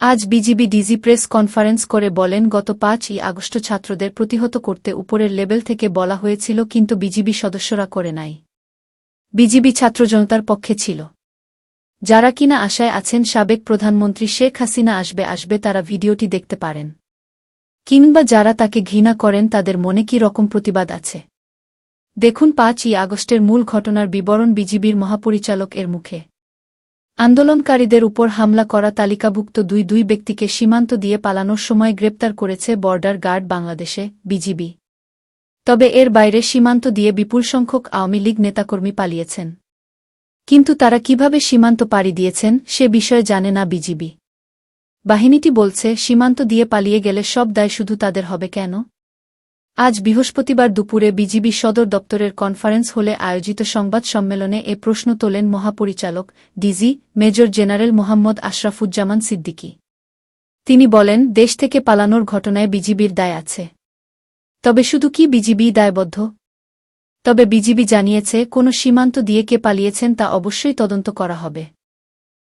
আজ BGB DG press conference করে বলেন, গত পাঁচই আগস্ট ছাত্রদের প্রতিহত করতে উপরের লেভেল থেকে বলা হয়েছিল, কিন্তু বিজিবি সদস্যরা করে নাই। বিজিবি ছাত্র জনতার পক্ষে ছিল। যারা কিনা আশায় আছেন, সাবেক প্রধানমন্ত্রী শেখ হাসিনা আসবে আসবে তারা ভিডিওটি দেখতে পারেন। কিংবা যারা তাকে ঘৃণা করেন, তাদের মনে কি রকম প্রতিবাদ আছে? দেখুন পাঁচই আগস্টের মূল ঘটনার বিবরণ বিজিবির মহাপরিচালক এর মুখে। আন্দোলনকারীদের উপর হামলা করা তালিকাভুক্ত দুই দুই ব্যক্তিকে সীমান্ত দিয়ে পালানোর সময় গ্রেপ্তার করেছে বর্ডার গার্ড বাংলাদেশে, বিজিবি। তবে এর বাইরে সীমান্ত দিয়ে বিপুল সংখ্যক আওয়ামী লীগ নেতাকর্মী পালিয়েছেন। কিন্তু তারা কীভাবে সীমান্ত পাড়ি দিয়েছেন সে বিষয়ে জানে না বিজিবি। বাহিনীটি বলছে, সীমান্ত দিয়ে পালিয়ে গেলে সব দায় শুধু তাদের হবে কেন? আজ বৃহস্পতিবার দুপুরে বিজিবি সদর দপ্তরের কনফারেন্স হলে আয়োজিত সংবাদ সম্মেলনে এ প্রশ্ন তোলেন মহাপরিচালক, DG, major general Mohammad Ashrafuzzaman Siddiqui. তিনি বলেন, দেশ থেকে পালানোর ঘটনায় বিজিবির দায় আছে। তবে শুধু কি বিজিবি দায়বদ্ধ? তবে বিজিবি জানিয়েছে, কোনো সীমান্ত দিয়ে কে পালিয়েছেন তা অবশ্যই তদন্ত করা হবে।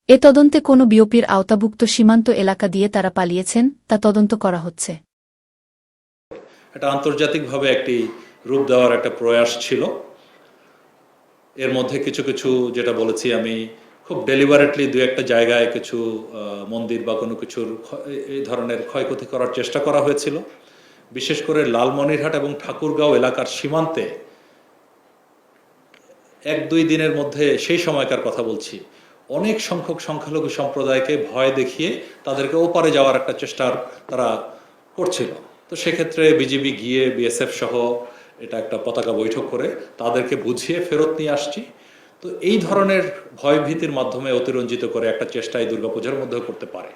এ তদন্তে কোনো বিওপির আওতাভুক্ত সীমান্ত এলাকা দিয়ে তারা পালিয়েছেন, তা তদন্ত করা হচ্ছে। এটা আন্তর্জাতিকভাবে একটি রূপ দেওয়ার একটা প্রয়াস ছিল। এর মধ্যে কিছু কিছু যেটা বলেছি আমি, খুব ডেলিভারেটলি দু একটা জায়গায় কিছু মন্দির বা কোনো কিছুর এই ধরনের ক্ষয়ক্ষতি করার চেষ্টা করা হয়েছিল। বিশেষ করে লালমনিরহাট এবং ঠাকুরগাঁও এলাকার সীমান্তে এক, দুই দিনের মধ্যে সেই সময়কার কথা বলছি। অনেক সংখ্যক সংখ্যালঘু সম্প্রদায়কে ভয় দেখিয়ে তাদেরকে ওপারে যাওয়ার একটা চেষ্টার তারা করছিল। তো সেক্ষেত্রে বিজিবি গিয়ে বিএসএফ সহ এটা একটা পতাকা বৈঠক করে তাদেরকে বুঝিয়ে ফেরত নিয়ে আসছি। তো এই ধরনের ভয়ভীতির মাধ্যমে অতিরঞ্জিত করে একটা চেষ্টা এই দুর্গাপূজার মধ্যেও করতে পারে।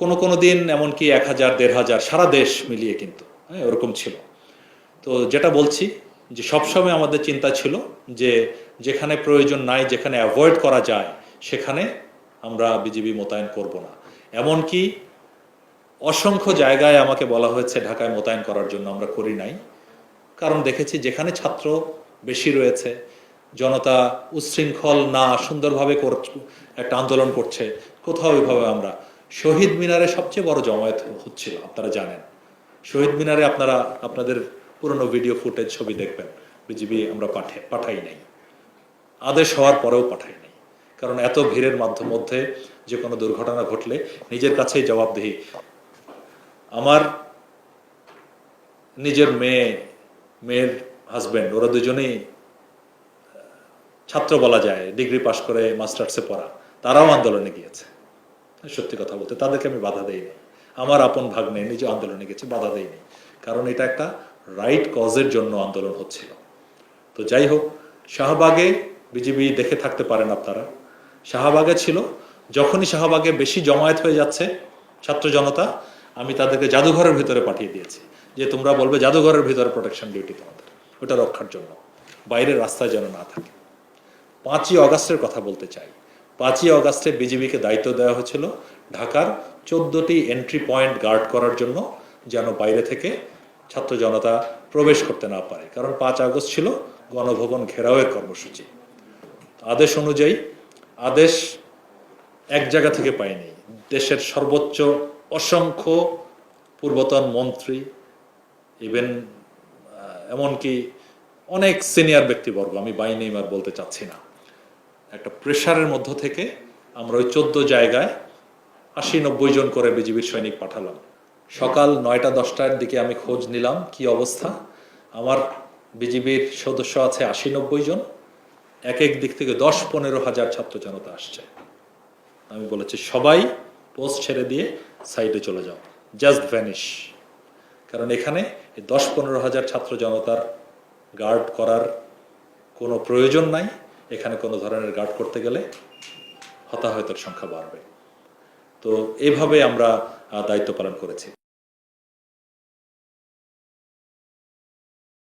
কোনো কোনো দিন এমনকি এক হাজার, দেড় হাজার সারা দেশ মিলিয়ে কিন্তু হ্যাঁ ওরকম ছিল। তো যেটা বলছি যে সবসময় আমাদের চিন্তা ছিল যে যেখানে প্রয়োজন নাই, যেখানে অ্যাভয়েড করা যায়, সেখানে আমরা বিজিবি মোতায়েন করব না। এমনকি অসংখ্য জায়গায় আমাকে বলা হয়েছে ঢাকায় মোতায়েন করার জন্য, আমরা করি নাই। কারণ দেখেছি যেখানে ছাত্র বেশি রয়েছে, জনতা উচ্ছৃঙ্খল না সুন্দরভাবে একটা আন্দোলন করছে, কোথাও ওইভাবে আমরা। শহীদ মিনারে সবচেয়ে বড় জমায়েত হচ্ছিল, আপনারা জানেন। শহীদ মিনারে আপনারা, আপনাদের পুরনো ভিডিও ফুটেজ ছবি দেখবেন, বিজিবি আমরা পাঠে, পাঠাই নাই। আদেশ হওয়ার পরেও পাঠাই নাই। কারণ এত ভিড়ের মাধ্যম মধ্যে যে কোনো দুর্ঘটনা ঘটলে নিজের কাছেই জবাবদিহি। আমার নিজের মেয়ে, মেয়ের হাজবেন্ড ওরা দুজনেই ছাত্র বলা যায় ডিগ্রি পাশ করে মাস্টার্সে পড়া। তারাও আন্দোলনে গিয়েছে। সত্যি কথা বলতে, তাদেরকে আমি বাধা দেইনি। আমার আপন ভাগ্নে নিজে আন্দোলনে গেছে, বাধা দেইনি। কারণ এটা একটা রাইট কজের জন্য আন্দোলন হচ্ছিল। তো যাই হোক, শাহবাগে বিজিবি দেখে থাকতে পারেন আপনারা। শাহবাগে ছিল, যখনই শাহবাগে বেশি জমায়েত হয়ে যাচ্ছে, ছাত্র জনতা আমি তাদেরকে জাদুঘরের ভিতরে পাঠিয়ে দিয়েছি। যে তোমরা বলবে জাদুঘরের ভিতরে প্রোটেকশন ডিউটি তোমাদের। ওটা রক্ষার জন্য। বাইরের রাস্তায় যেন না থাকে। পাঁচই অগাস্টের কথা বলতে চাই। পাঁচই অগাস্টে বিজিবিকে দায়িত্ব দেওয়া হয়েছিল ঢাকার চোদ্দটি এন্ট্রি পয়েন্ট গার্ড করার জন্য, যেন বাইরে থেকে ছাত্র জনতা প্রবেশ করতে না পারে। কারণ পাঁচ আগস্ট ছিল গণভবন ঘেরাওয়ের কর্মসূচি। আদেশ অনুযায়ী, আদেশ এক জায়গা থেকে পাইনি দেশের সর্বোচ্চ অসংখ্য পূর্বতন মন্ত্রী ইভেন এমনকি অনেক সিনিয়র ব্যক্তিবর্গ, আমি বাই নেম আর বলতে চাচ্ছি না। একটা প্রেশারের মধ্য থেকে আমরা ওই চোদ্দ জায়গায় আশি নব্বই জন করে বিজিবির সৈনিক পাঠালাম। সকাল নয়টা, দশটার দিকে আমি খোঁজ নিলাম, কি অবস্থা? আমার বিজিবির সদস্য আছে আশি নব্বই জন। এক এক দিক থেকে দশ, পনেরো হাজার ছাত্র জনতা আসছে। আমি বলেছি, সবাই পোস্ট ছেড়ে দিয়ে সাইডে চলে যাও। জাস্ট ভ্যানিশ কারণ এখানে দশ পনেরো হাজার ছাত্র জনতার গার্ড করার কোনো প্রয়োজন নাই। এখানে কোনো ধরনের গার্ড করতে গেলে হতাহতের সংখ্যা বাড়বে। তো এভাবে আমরা দায়িত্ব পালন করেছি।